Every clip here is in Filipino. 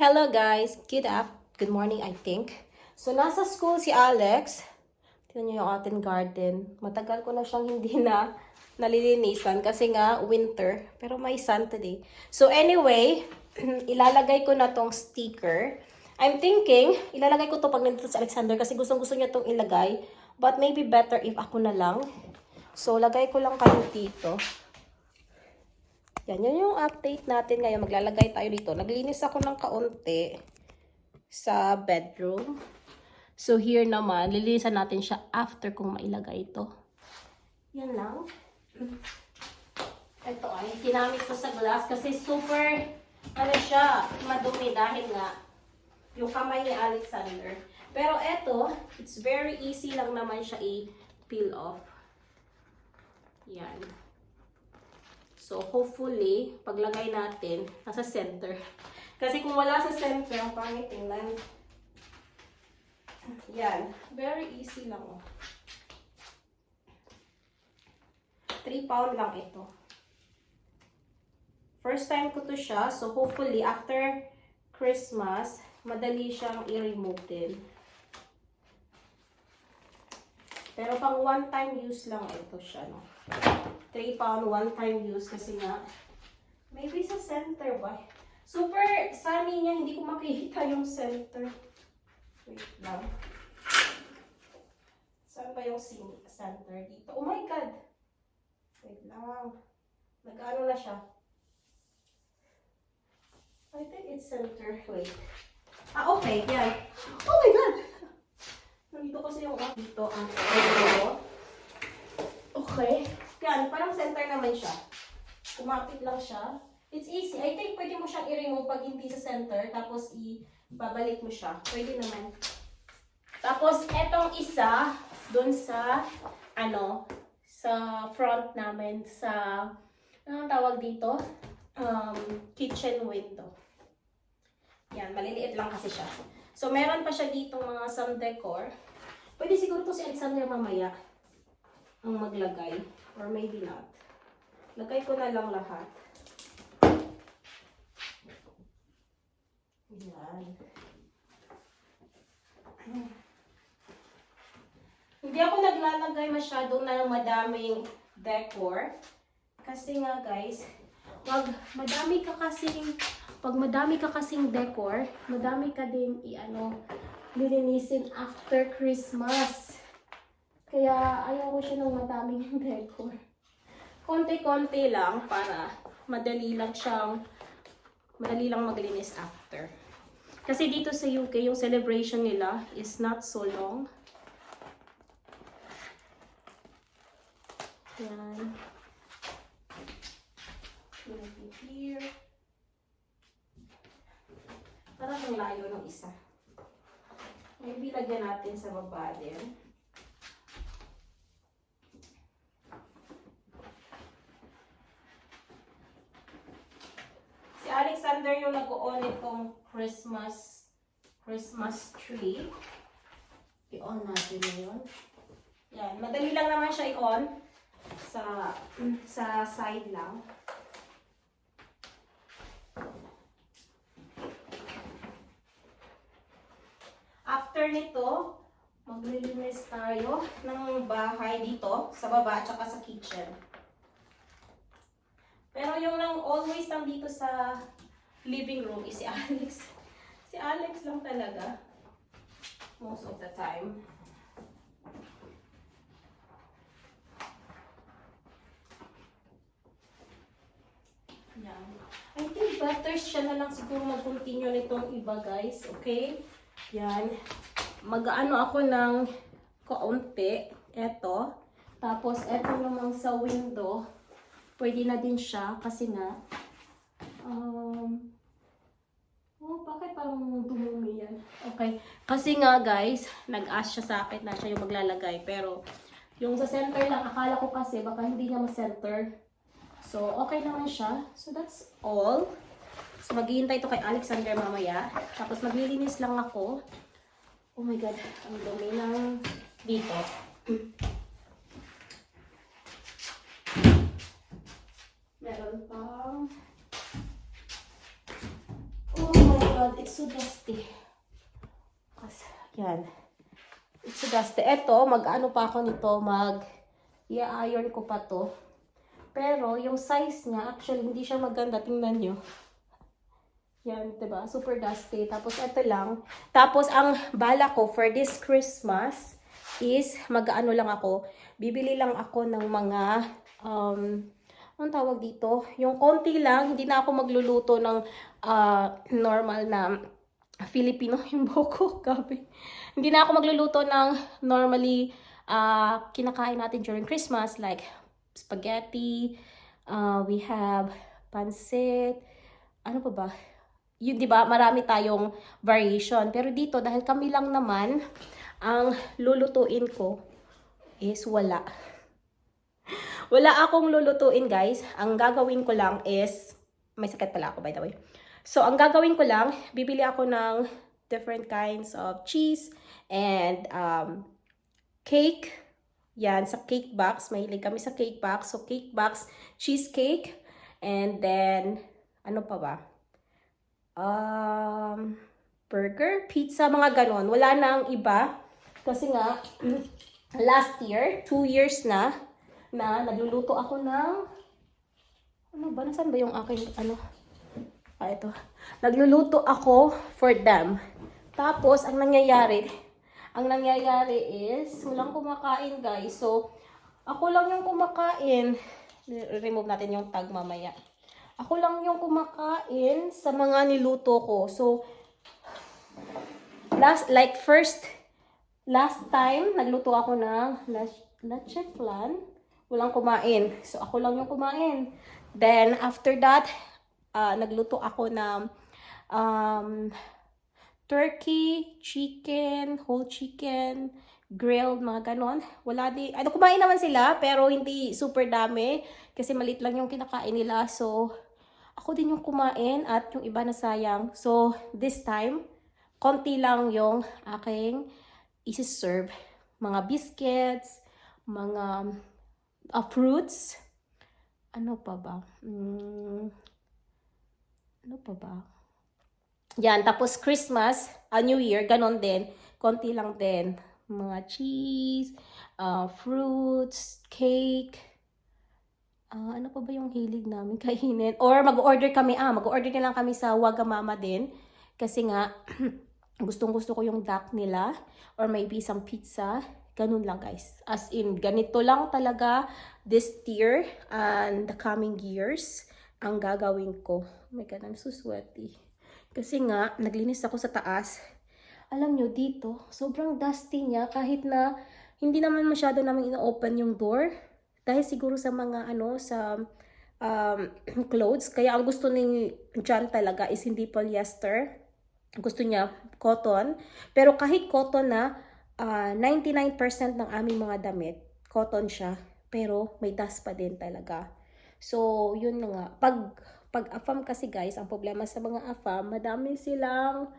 Hello guys! Good up. Good morning, I think. So, nasa school si Alex. Tignan niyo yung ating garden. Matagal ko na siyang hindi na nalilinisan kasi nga winter. Pero may sun today. So, anyway, ilalagay ko na tong sticker. I'm thinking, ilalagay ko to pag nandito sa Alexander kasi gustong gusto niya tong ilagay. But maybe better if ako na lang. So, lagay ko lang kayo dito. Yan, yan yung update natin ngayon. Maglalagay tayo dito. Naglinis ako ng kaunti sa bedroom. So, here naman, lilinisan natin siya after kung mailagay ito. Yan lang. Ito ay, ginamit ko sa glass kasi super, ano siya, madumi dahil nga yung kamay ni Alexander. Pero ito, it's very easy lang naman siya i-peel off. Yan. So, hopefully, paglagay natin, nasa center. Kasi kung wala sa center, ang pangit tingnan. Yan. Very easy lang. Oh. 3 pound lang ito. First time ko to siya. So, hopefully, after Christmas, madali siyang i-remove din. Pero pang one time use lang ito siya, no? 3 pound, one time use kasi nga, maybe sa center ba? Super sunny niya, hindi ko makikita yung center. Wait lang. Saan ba yung center dito? Oh my God! Wait lang. Nag-ano na siya? I think it's center. Wait. Ah, okay. Yan. Oh my God! Nandito kasi yung dito ang dito. Okay. Yan, parang center naman siya. Kumapit lang siya. It's easy. I think pwede mo siyang i-remove pag hindi sa center. Tapos i-babalik mo siya. Pwede naman. Tapos, etong isa, dun sa, ano, sa front namin, sa, anong tawag dito? Um, kitchen window. Yan, maliliit lang kasi siya. So, meron pa siya dito mga some decor. Pwede siguro to si Alexander mamaya ang maglagay. Or maybe not. Lagay ko na lang lahat. Yan. Hindi ako naglalagay masyado na madaming decor. Kasi nga guys, pag madami ka kasing pag madami ka kasing decor, madami ka din i-ano, lilinisin after Christmas. Kaya ayaw ko siya ng madaming decor. Konti-konti lang para madali lang siyang madali lang maglinis after. Kasi dito sa UK, yung celebration nila is not so long. Yan. Here. Parang ang layo ng isa. Maybe lagyan natin sa baba din. Si Alexander yung nag-on itong Christmas Christmas tree. I-on natin yun. Yan. Madali lang naman siya i-on. Sa, sa side lang. After nito, maglilinis tayo ng bahay dito, sa baba, at sa kitchen. Pero yung lang always lang dito sa living room is si Alex. Si Alex lang talaga. Most of the time. Yan. I think better siya na lang siguro mag-continue nitong iba guys. Okay? Yan. Mag-ano ako ng kaunti. Eto. Tapos, eto namang sa window. Pwede na din siya kasi nga, um, oh, bakit parang dumumi yan? Okay. Kasi nga guys, nag-ask siya sa akin na siya yung maglalagay. Pero, yung sa center lang, akala ko kasi baka hindi niya ma-center. So, okay naman siya. So, that's all. So, maghihintay to kay Alexander mamaya. Tapos, maglilinis lang ako. Oh my God, ang dumi ng dito. Meron pang... God. It's so dusty. Yan. It's so dusty. Eto, mag-ano pa ako nito, mag, i-iron ko pa to. Pero, yung size niya, actually, hindi siya maganda. Tingnan nyo. Yan, ba? Super dusty. Tapos ito lang. Tapos ang bala ko for this Christmas is mag-ano lang ako. Bibili lang ako ng mga um anong tawag dito? Yung konti lang, hindi na ako magluluto ng ah, normal na Filipino yung boko, gabi. Hindi na ako magluluto ng normally ah, kinakain natin during Christmas like spaghetti, ah, we have pancit, ano pa ba? Yun, di ba, marami tayong variation. Pero dito, dahil kami lang naman, ang lulutuin ko is wala. Wala akong lulutuin, guys. Ang gagawin ko lang is, may sakit pala ako, by the way. So, ang gagawin ko lang, bibili ako ng different kinds of cheese and um, cake. Yan, sa cake box. Mahilig kami sa cake box. So, cake box, cheesecake, and then, ano pa ba? um, burger, pizza, mga ganon. Wala nang iba. Kasi nga, last year, two years na, na nagluluto ako ng, ano ba, nasaan ba yung aking, ano, ah, ito. Nagluluto ako for them. Tapos, ang nangyayari, ang nangyayari is, walang kumakain, guys. So, ako lang yung kumakain. Remove natin yung tag mamaya. Ako lang yung kumakain sa mga niluto ko. So, last, like first, last time, nagluto ako ng lach- leche flan. Walang kumain. So, ako lang yung kumain. Then, after that, ah, nagluto ako ng um, turkey, chicken, whole chicken, grilled, mga ganon. Wala di, ano, kumain naman sila, pero hindi super dami. Kasi malit lang yung kinakain nila. So, ako din yung kumain at yung iba na sayang. So, this time, konti lang yung aking isi-serve. Mga biscuits, mga uh, fruits. Ano pa ba? Mm, ano pa ba? Yan, tapos Christmas, a New Year, ganon din. Konti lang din. Mga cheese, uh, fruits, cake, Ah, ano pa ba yung hilig namin kainin? Or mag-order kami, ah, mag-order na lang kami sa Wagamama din. Kasi nga, gustong gusto ko yung duck nila. Or maybe some pizza. Ganun lang guys. As in, ganito lang talaga this year and the coming years ang gagawin ko. Oh my God, I'm so sweaty. Kasi nga, naglinis ako sa taas. Alam nyo, dito, sobrang dusty niya kahit na hindi naman masyado namin ina-open yung door. Dahil siguro sa mga ano sa um, clothes. Kaya ang gusto ni John talaga is hindi polyester. Gusto niya cotton. Pero kahit cotton na ah, 99% ng aming mga damit cotton siya. Pero may dust pa din talaga. So yun na nga pag pag AFAM kasi guys ang problema sa mga AFAM madami silang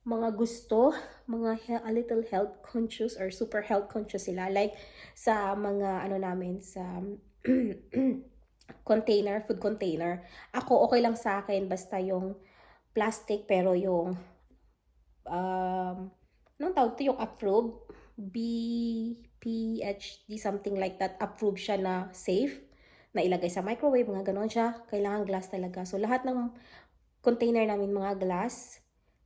mga gusto, mga a little health conscious or super health conscious sila. Like sa mga ano namin sa container, food container. Ako okay lang sa akin basta yung plastic pero yung um anong tawag to yung approved BPHD something like that approved siya na safe na ilagay sa microwave mga ganon siya kailangan glass talaga so lahat ng container namin mga glass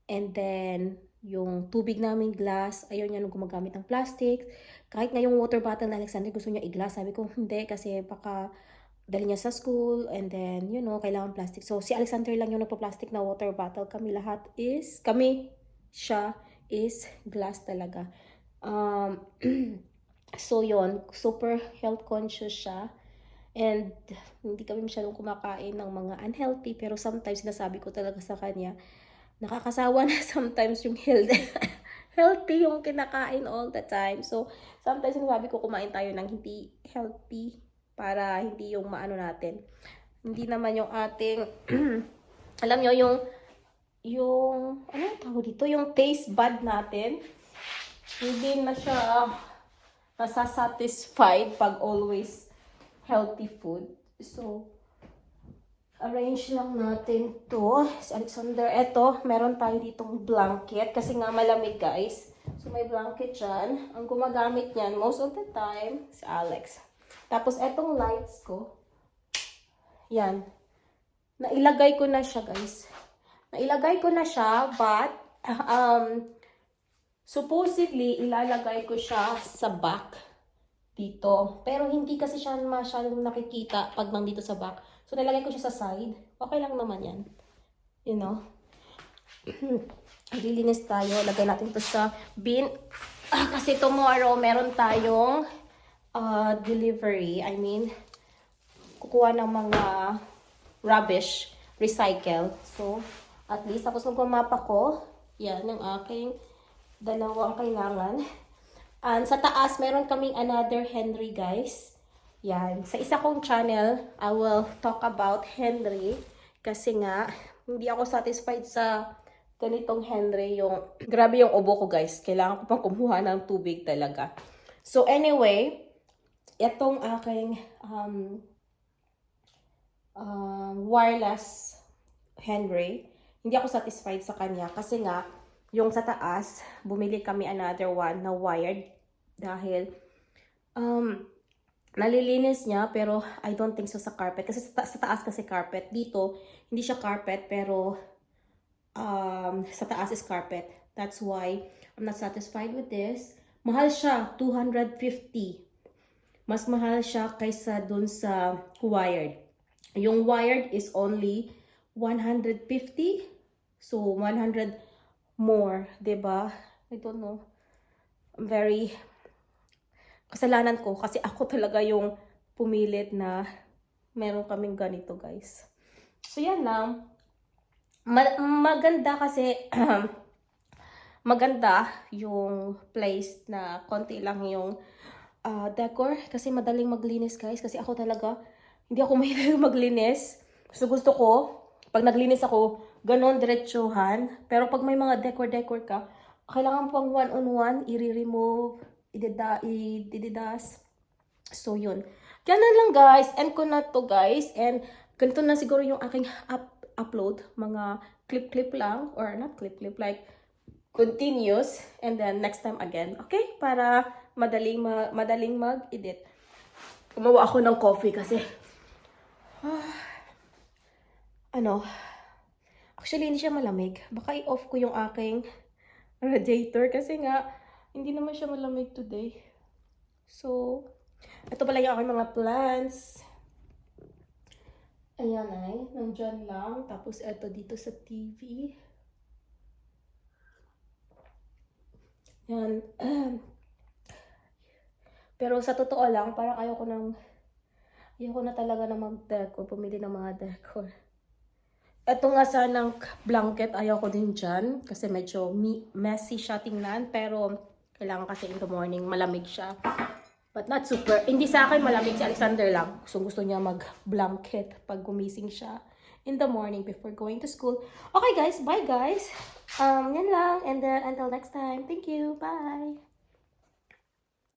And then, yung tubig namin glass, ayaw niya nung gumagamit ng plastic. Kahit nga yung water bottle na Alexander gusto niya i-glass, sabi ko, hindi, kasi baka dali niya sa school, and then, you know, kailangan plastic. So, si Alexander lang yung nagpa-plastic na water bottle. Kami lahat is, kami, siya, is glass talaga. Um, so, yon super health conscious siya. And hindi kami masyadong kumakain ng mga unhealthy, pero sometimes sinasabi ko talaga sa kanya, nakakasawa na sometimes yung healthy. healthy yung kinakain all the time. So, sometimes sinasabi ko kumain tayo ng hindi healthy para hindi yung maano natin. Hindi naman yung ating, alam nyo, yung, yung, ano yung tawag dito? Yung taste bud natin. Hindi na siya nasasatisfied pag always healthy food. So, arrange lang natin to. Si Alexander, eto, meron tayo ditong blanket kasi nga malamig guys. So may blanket dyan. Ang gumagamit niyan most of the time, si Alex. Tapos etong lights ko, yan. Nailagay ko na siya guys. Nailagay ko na siya but um, supposedly ilalagay ko siya sa back dito. Pero hindi kasi siya masyadong nakikita pag nandito sa back. So, nilagay ko siya sa side. Okay lang naman yan. You know? Lilinis tayo. Lagay natin to sa bin. Ah, kasi tomorrow, meron tayong ah, delivery. I mean, kukuha ng mga rubbish, recycle. So, at least, tapos magmamapa ko. Yan, ang aking dalawang kailangan. And sa taas, meron kaming another Henry, guys. Yan. Sa isa kong channel, I will talk about Henry. Kasi nga, hindi ako satisfied sa ganitong Henry. Yung, grabe yung ubo ko, guys. Kailangan ko pang kumuha ng tubig talaga. So, anyway, itong aking um, um, wireless Henry, hindi ako satisfied sa kanya. Kasi nga, yung sa taas, bumili kami another one na wired. Dahil, um, nalilinis niya pero I don't think so sa carpet. Kasi sa, ta- sa taas kasi carpet. Dito hindi siya carpet pero um, sa taas is carpet. That's why I'm not satisfied with this. Mahal siya 250 mas mahal siya kaysa dun sa wired. Yung wired is only 150 so 100 more ba? I don't know. I'm very kasalanan ko kasi ako talaga yung pumilit na meron kaming ganito guys. So yan lang. Ma- maganda kasi maganda yung place na konti lang yung ah, decor kasi madaling maglinis guys kasi ako talaga hindi ako mahilig maglinis. So gusto ko pag naglinis ako ganon diretsuhan pero pag may mga decor-decor ka kailangan pang one-on-one i-remove idida, ididas. So, yun. Ganun lang, guys. End ko na to, guys. And, ganito na siguro yung aking up upload. Mga clip-clip lang. Or not clip-clip, like, continuous. And then, next time again. Okay? Para madaling, ma madaling mag-edit. Gumawa ako ng coffee kasi, ano, actually, hindi siya malamig. Baka i-off ko yung aking radiator kasi nga, hindi naman siya malamig today. So, ito pala yung aking mga plants. Ayan ay, nandyan lang. Tapos ito dito sa TV. Yan. Pero sa totoo lang, parang ayoko nang, ayoko na talaga na mag-decor, pumili ng mga decor. Ito nga sanang blanket, ayaw ko din dyan. Kasi medyo me- messy siya tingnan. Pero kailangan kasi in the morning, malamig siya. But not super. Hindi sa akin malamig si Alexander lang. Gusto gusto niya mag-blanket pag gumising siya in the morning before going to school. Okay guys, bye guys. Um, yan lang. And then until next time, thank you. Bye.